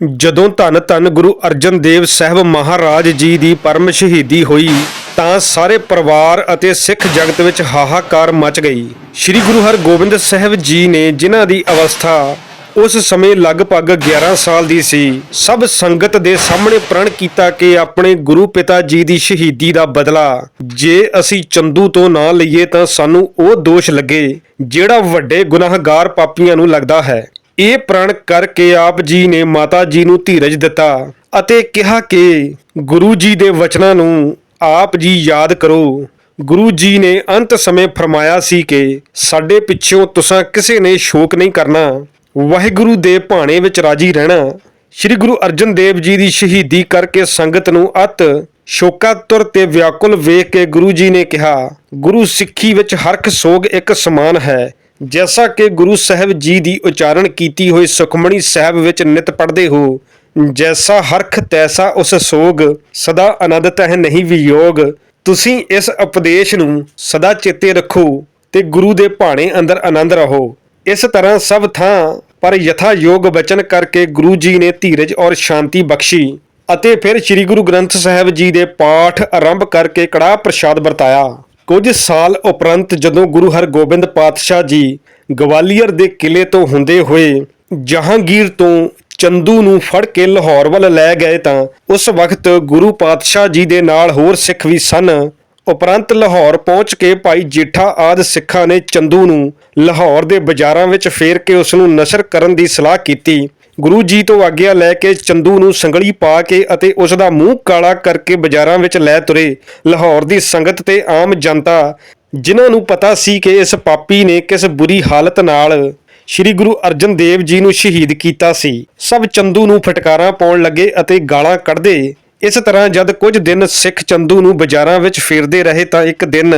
ਜਦੋਂ ਧੰਨ ਧੰਨ ਗੁਰੂ ਅਰਜਨ ਦੇਵ ਸਾਹਿਬ ਮਹਾਰਾਜ ਜੀ ਦੀ ਪਰਮ ਸ਼ਹੀਦੀ ਹੋਈ, ਤਾਂ ਸਾਰੇ ਪਰਿਵਾਰ ਅਤੇ ਸਿੱਖ ਜਗਤ ਵਿੱਚ ਹਾਹਾਕਾਰ ਮਚ ਗਈ। ਸ੍ਰੀ ਗੁਰੂ ਹਰਗੋਬਿੰਦ ਸਾਹਿਬ ਜੀ ਨੇ ਜਿਨ੍ਹਾਂ ਦੀ ਅਵਸਥਾ ਉਸ ਸਮੇਂ ਲਗਭਗ 11 ਸਾਲ ਦੀ ਸੀ, ਸਭ ਸੰਗਤ ਦੇ ਸਾਹਮਣੇ ਪ੍ਰਣ ਕੀਤਾ ਕਿ ਆਪਣੇ ਗੁਰੂ ਪਿਤਾ ਜੀ ਦੀ ਸ਼ਹੀਦੀ ਦਾ ਬਦਲਾ, ਜੇ ਅਸੀਂ ਚੰਦੂ ਤੋਂ ਨਾ ਲਈਏ ਤਾਂ ਸਾਨੂੰ ਉਹ ਦੋਸ਼ ਲੱਗੇ, ਜਿਹੜਾ ਵੱਡੇ ਗੁਨਾਹਗਾਰ ਪਾਪੀਆਂ ਨੂੰ ਲੱਗਦਾ ਹੈ। ਇਹ ਪ੍ਰਣ ਕਰਕੇ ਆਪ ਜੀ ਨੇ ਮਾਤਾ ਜੀ ਨੂੰ ਧੀਰਜ ਦਿੱਤਾ ਅਤੇ ਕਿਹਾ ਕਿ ਗੁਰੂ ਜੀ ਦੇ ਵਚਨਾਂ ਨੂੰ ਆਪ ਜੀ ਯਾਦ ਕਰੋ। ਗੁਰੂ ਜੀ ਨੇ ਅੰਤ ਸਮੇਂ ਫਰਮਾਇਆ ਸੀ ਕਿ ਸਾਡੇ ਪਿੱਛੋਂ ਤੁਸਾਂ ਕਿਸੇ ਨੇ ਸ਼ੋਕ ਨਹੀਂ ਕਰਨਾ। ਵਾਹਿਗੁਰੂ ਦੇ ਭਾਣੇ ਵਿੱਚ ਰਾਜੀ ਰਹਿਣਾ। ਸ੍ਰੀ ਗੁਰੂ ਅਰਜਨ ਦੇਵ ਜੀ ਦੀ ਸ਼ਹੀਦੀ ਕਰਕੇ ਸੰਗਤ ਨੂੰ ਅਤ ਸ਼ੋਕਾਤੁਰ ਤੇ ਵਿਆਕੁਲ ਵੇਖ ਕੇ ਗੁਰੂ ਜੀ ਨੇ ਕਿਹਾ, ਗੁਰੂ ਸਿੱਖੀ ਵਿੱਚ ਹਰਖ ਸੋਗ ਇੱਕ ਸਮਾਨ ਹੈ। ਜੈਸਾ ਕਿ ਗੁਰੂ ਸਾਹਿਬ ਜੀ ਦੀ ਉਚਾਰਨ ਕੀਤੀ ਹੋਈ ਸੁਖਮਣੀ ਸਾਹਿਬ ਵਿੱਚ ਨਿਤ ਪੜ੍ਹਦੇ ਹੋ ਜੈਸਾ ਹਰਖ ਤੈਸਾ ਉਸ ਸੋਗ ਸਦਾ ਆਨੰਦ ਤਹਿ ਨਹੀਂ ਵਿਯੋਗ ਤੁਸੀਂ ਇਸ ਉਪਦੇਸ਼ ਨੂੰ ਸਦਾ ਚੇਤੇ ਰੱਖੋ ਤੇ ਗੁਰੂ ਦੇ ਭਾਣੇ ਅੰਦਰ ਆਨੰਦ ਰਹੋ ਇਸ ਤਰ੍ਹਾਂ ਸਭ ਥਾਂ ਪਰ ਯਥਾ ਯੋਗ ਬਚਨ ਕਰਕੇ ਗੁਰੂ ਜੀ ਨੇ ਧੀਰਜ ਔਰ ਸ਼ਾਂਤੀ ਬਖਸ਼ੀ ਅਤੇ ਫਿਰ ਸ੍ਰੀ ਗੁਰੂ ਗ੍ਰੰਥ ਸਾਹਿਬ ਜੀ ਦੇ ਪਾਠ ਆਰੰਭ ਕਰਕੇ ਕੜਾਹ ਪ੍ਰਸ਼ਾਦ ਵਰਤਾਇਆ ਕੁਝ ਸਾਲ ਉਪਰੰਤ ਜਦੋਂ ਗੁਰੂ ਹਰਗੋਬਿੰਦ ਪਾਤਸ਼ਾਹ ਜੀ ਗਵਾਲੀਅਰ ਦੇ ਕਿਲੇ ਤੋਂ ਹੁੰਦੇ ਹੋਏ ਜਹਾਂਗੀਰ ਤੋਂ ਚੰਦੂ ਨੂੰ ਫੜ ਕੇ ਲਾਹੌਰ ਵੱਲ ਲੈ ਗਏ ਤਾਂ ਉਸ ਵਕਤ ਗੁਰੂ ਪਾਤਸ਼ਾਹ ਜੀ ਦੇ ਨਾਲ ਹੋਰ ਸਿੱਖ ਵੀ ਸਨ। ਉਪਰੰਤ ਲਾਹੌਰ ਪਹੁੰਚ ਕੇ ਭਾਈ ਜੇਠਾ ਆਦ ਸਿੱਖਾਂ ਨੇ ਚੰਦੂ ਨੂੰ ਲਾਹੌਰ ਦੇ ਬਾਜ਼ਾਰਾਂ ਵਿੱਚ ਫੇਰ ਕੇ ਉਸ ਨੂੰ ਨਸ਼ਰ ਕਰਨ ਦੀ ਸਲਾਹ ਕੀਤੀ। ਗੁਰੂ ਜੀ ਤੋਂ ਆਗਿਆ ਲੈ ਕੇ ਚੰਦੂ ਨੂੰ ਸੰਗਲੀ ਪਾ ਕੇ ਅਤੇ ਉਸ ਦਾ ਮੂੰਹ ਕਾਲਾ ਕਰਕੇ ਬਾਜ਼ਾਰਾਂ ਵਿੱਚ ਲੈ ਤੁਰੇ। ਲਾਹੌਰ ਦੀ ਸੰਗਤ ਤੇ ਆਮ ਜਨਤਾ, ਜਿਨ੍ਹਾਂ ਨੂੰ ਪਤਾ ਸੀ ਕਿ ਇਸ ਪਾਪੀ ਨੇ ਕਿਸ ਬੁਰੀ ਹਾਲਤ ਨਾਲ ਸ੍ਰੀ ਗੁਰੂ ਅਰਜਨ ਦੇਵ ਜੀ ਨੂੰ ਸ਼ਹੀਦ ਕੀਤਾ ਸੀ। ਸਭ ਚੰਦੂ ਨੂੰ ਫਟਕਾਰਾਂ ਪਾਉਣ ਲੱਗੇ ਅਤੇ ਗਾਲਾਂ ਕੱਢਦੇ ਇਸ ਤਰ੍ਹਾਂ ਜਦ ਕੁਝ ਦਿਨ ਸਿੱਖ ਚੰਦੂ ਨੂੰ ਬਾਜ਼ਾਰਾਂ ਵਿੱਚ ਫੇਰਦੇ ਰਹੇ ਤਾਂ ਇੱਕ ਦਿਨ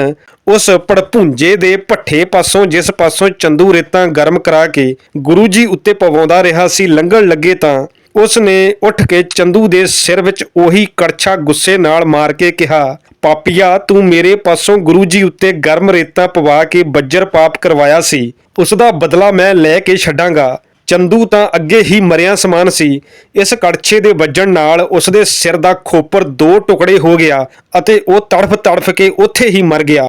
ਉਸ ਪੜਪੁੰਜੇ ਦੇ ਭੱਠੇ ਪਾਸੋਂ, ਜਿਸ ਪਾਸੋਂ ਚੰਦੂ ਰੇਤਾਂ ਗਰਮ ਕਰਾ ਕੇ ਗੁਰੂ ਜੀ ਉੱਤੇ ਪਵਾਉਂਦਾ ਰਿਹਾ ਸੀ, ਲੰਘਣ ਲੱਗੇ ਤਾਂ ਉਸ ਨੇ ਉੱਠ ਕੇ ਚੰਦੂ ਦੇ ਸਿਰ ਵਿੱਚ ਉਹੀ ਕੜਛਾ ਗੁੱਸੇ ਨਾਲ ਮਾਰ ਕੇ ਕਿਹਾ, ਪਾਪੀਆ, ਤੂੰ ਮੇਰੇ ਪਾਸੋਂ ਗੁਰੂ ਜੀ ਉੱਤੇ ਗਰਮ ਰੇਤਾਂ ਪਵਾ ਕੇ ਬੱਜਰ ਪਾਪ ਕਰਵਾਇਆ ਸੀ ਉਸ ਦਾ ਬਦਲਾ ਮੈਂ ਲੈ ਕੇ ਛੱਡਾਂਗਾ। ਚੰਦੂ ਤਾਂ ਅੱਗੇ ਹੀ ਮਰਿਆ ਸਮਾਨ ਸੀ। ਇਸ ਕੜਛੇ ਦੇ ਵੱਜਣ ਨਾਲ ਉਸ ਦੇ ਸਿਰ ਦਾ ਖੋਪਰ ਦੋ ਟੁਕੜੇ ਹੋ ਗਿਆ ਅਤੇ ਉਹ ਤੜਫ ਤੜਫ ਕੇ ਉੱਥੇ ਹੀ ਮਰ ਗਿਆ।